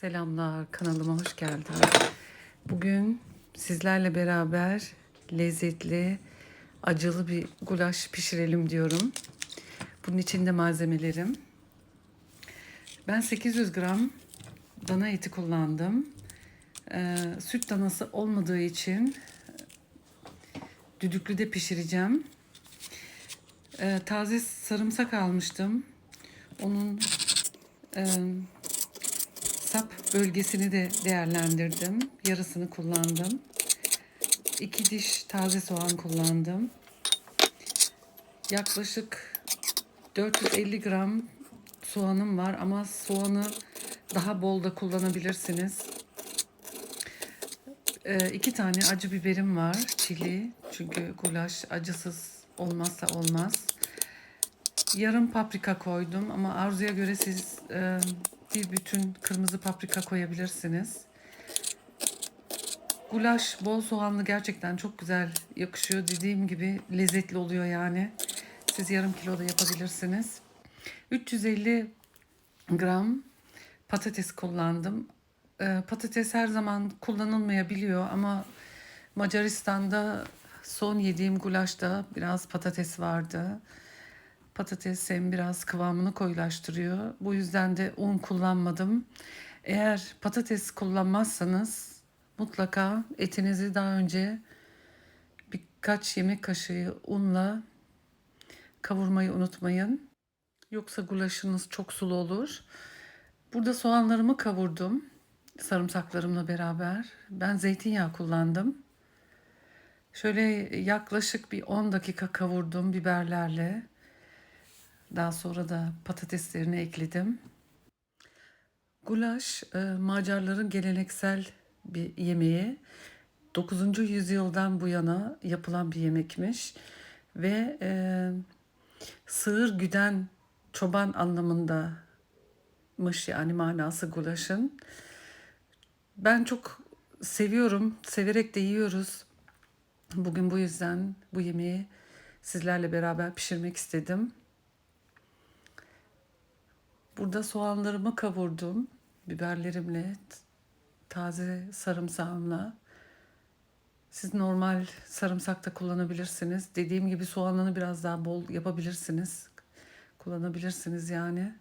Selamlar kanalıma hoş geldiniz. Bugün sizlerle beraber lezzetli, acılı bir gulaş pişirelim diyorum. Bunun için de malzemelerim. Ben 800 gram dana eti kullandım. Ee, süt danası olmadığı için düdüklüde pişireceğim. Ee, taze sarımsak almıştım. Onun e, bölgesini de değerlendirdim. Yarısını kullandım. İki diş taze soğan kullandım. Yaklaşık 450 gram soğanım var ama soğanı daha bol da kullanabilirsiniz. Ee, iki tane acı biberim var. Çili. Çünkü gulaş acısız olmazsa olmaz. Yarım paprika koydum ama arzuya göre siz e, bir bütün kırmızı paprika koyabilirsiniz. Gulaş bol soğanlı gerçekten çok güzel yakışıyor. Dediğim gibi lezzetli oluyor yani. Siz yarım kilo da yapabilirsiniz. 350 gram patates kullandım. Ee, patates her zaman kullanılmayabiliyor ama Macaristan'da son yediğim gulaşta biraz patates vardı. Patates hem biraz kıvamını koyulaştırıyor. Bu yüzden de un kullanmadım. Eğer patates kullanmazsanız mutlaka etinizi daha önce birkaç yemek kaşığı unla kavurmayı unutmayın. Yoksa gulaşınız çok sulu olur. Burada soğanlarımı kavurdum sarımsaklarımla beraber. Ben zeytinyağı kullandım. Şöyle yaklaşık bir 10 dakika kavurdum biberlerle. Daha sonra da patateslerini ekledim. Gulaş e, Macarların geleneksel bir yemeği. 9. yüzyıldan bu yana yapılan bir yemekmiş. Ve e, sığır güden çoban anlamındamış yani manası gulaşın. Ben çok seviyorum, severek de yiyoruz. Bugün bu yüzden bu yemeği sizlerle beraber pişirmek istedim. Burada soğanlarımı kavurdum. Biberlerimle, taze sarımsağımla. Siz normal sarımsak da kullanabilirsiniz. Dediğim gibi soğanını biraz daha bol yapabilirsiniz. Kullanabilirsiniz yani.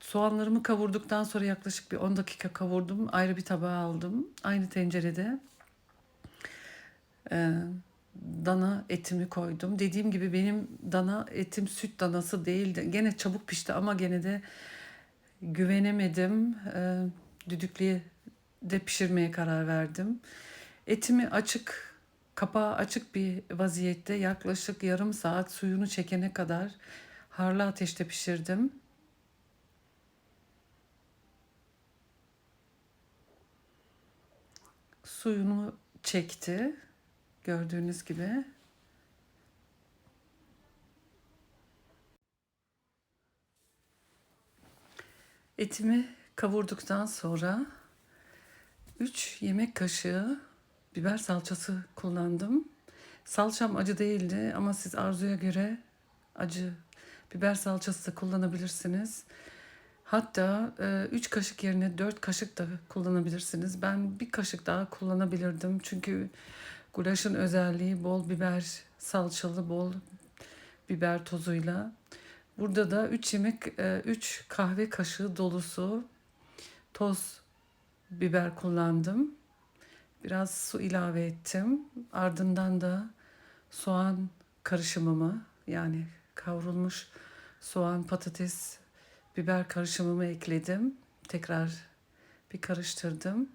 Soğanlarımı kavurduktan sonra yaklaşık bir 10 dakika kavurdum. Ayrı bir tabağa aldım. Aynı tencerede e, dana etimi koydum. Dediğim gibi benim dana etim süt danası değildi. Gene çabuk pişti ama gene de güvenemedim. E, düdüklüye de pişirmeye karar verdim. Etimi açık, kapağı açık bir vaziyette yaklaşık yarım saat suyunu çekene kadar harlı ateşte pişirdim. suyunu çekti. Gördüğünüz gibi. Etimi kavurduktan sonra 3 yemek kaşığı biber salçası kullandım. Salçam acı değildi ama siz arzuya göre acı biber salçası da kullanabilirsiniz. Hatta 3 kaşık yerine 4 kaşık da kullanabilirsiniz. Ben bir kaşık daha kullanabilirdim. Çünkü gulaşın özelliği bol biber salçalı, bol biber tozuyla. Burada da 3 yemek 3 kahve kaşığı dolusu toz biber kullandım. Biraz su ilave ettim. Ardından da soğan karışımımı yani kavrulmuş soğan, patates biber karışımımı ekledim. Tekrar bir karıştırdım.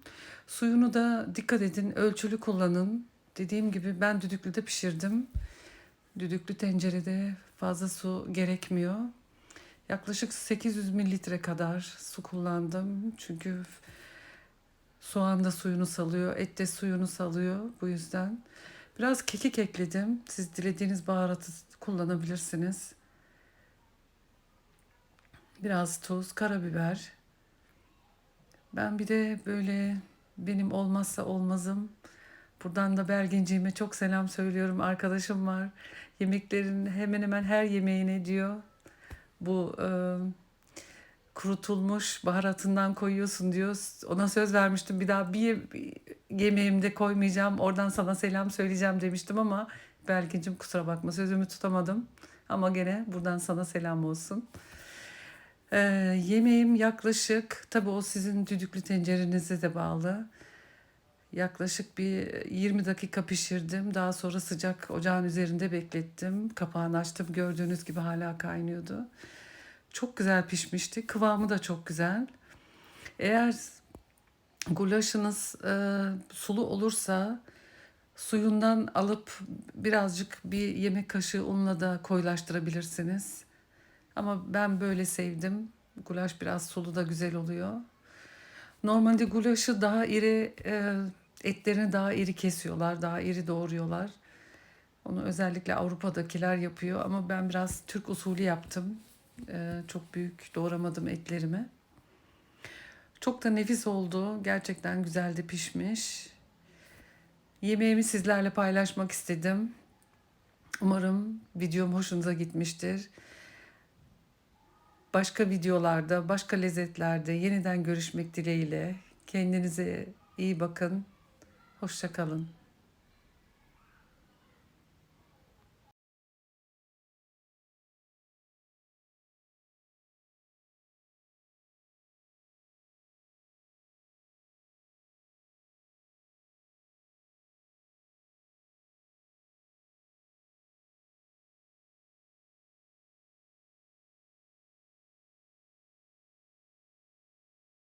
Suyunu da dikkat edin, ölçülü kullanın. Dediğim gibi ben düdüklüde pişirdim. Düdüklü tencerede fazla su gerekmiyor. Yaklaşık 800 mililitre kadar su kullandım. Çünkü soğan da suyunu salıyor, et de suyunu salıyor. Bu yüzden biraz kekik ekledim. Siz dilediğiniz baharatı kullanabilirsiniz. Biraz tuz, karabiber. Ben bir de böyle benim olmazsa olmazım. Buradan da Belginciğime çok selam söylüyorum. Arkadaşım var. Yemeklerin hemen hemen her yemeğine diyor. Bu e, kurutulmuş baharatından koyuyorsun diyor. Ona söz vermiştim bir daha bir ye- bir yemeğimde koymayacağım. Oradan sana selam söyleyeceğim demiştim ama Belgin'cim kusura bakma sözümü tutamadım. Ama gene buradan sana selam olsun. Ee, yemeğim yaklaşık tabii o sizin düdüklü tencerenize de bağlı. Yaklaşık bir 20 dakika pişirdim. Daha sonra sıcak ocağın üzerinde beklettim. Kapağını açtım. Gördüğünüz gibi hala kaynıyordu. Çok güzel pişmişti. Kıvamı da çok güzel. Eğer gulaşınız e, sulu olursa suyundan alıp birazcık bir yemek kaşığı unla da koyulaştırabilirsiniz. Ama ben böyle sevdim. Gulaş biraz sulu da güzel oluyor. Normalde gulaşı daha iri, e, etlerini daha iri kesiyorlar, daha iri doğruyorlar. Onu özellikle Avrupa'dakiler yapıyor ama ben biraz Türk usulü yaptım. E, çok büyük doğramadım etlerimi. Çok da nefis oldu. Gerçekten güzel de pişmiş. Yemeğimi sizlerle paylaşmak istedim. Umarım videom hoşunuza gitmiştir. Başka videolarda, başka lezzetlerde yeniden görüşmek dileğiyle. Kendinize iyi bakın. Hoşça kalın.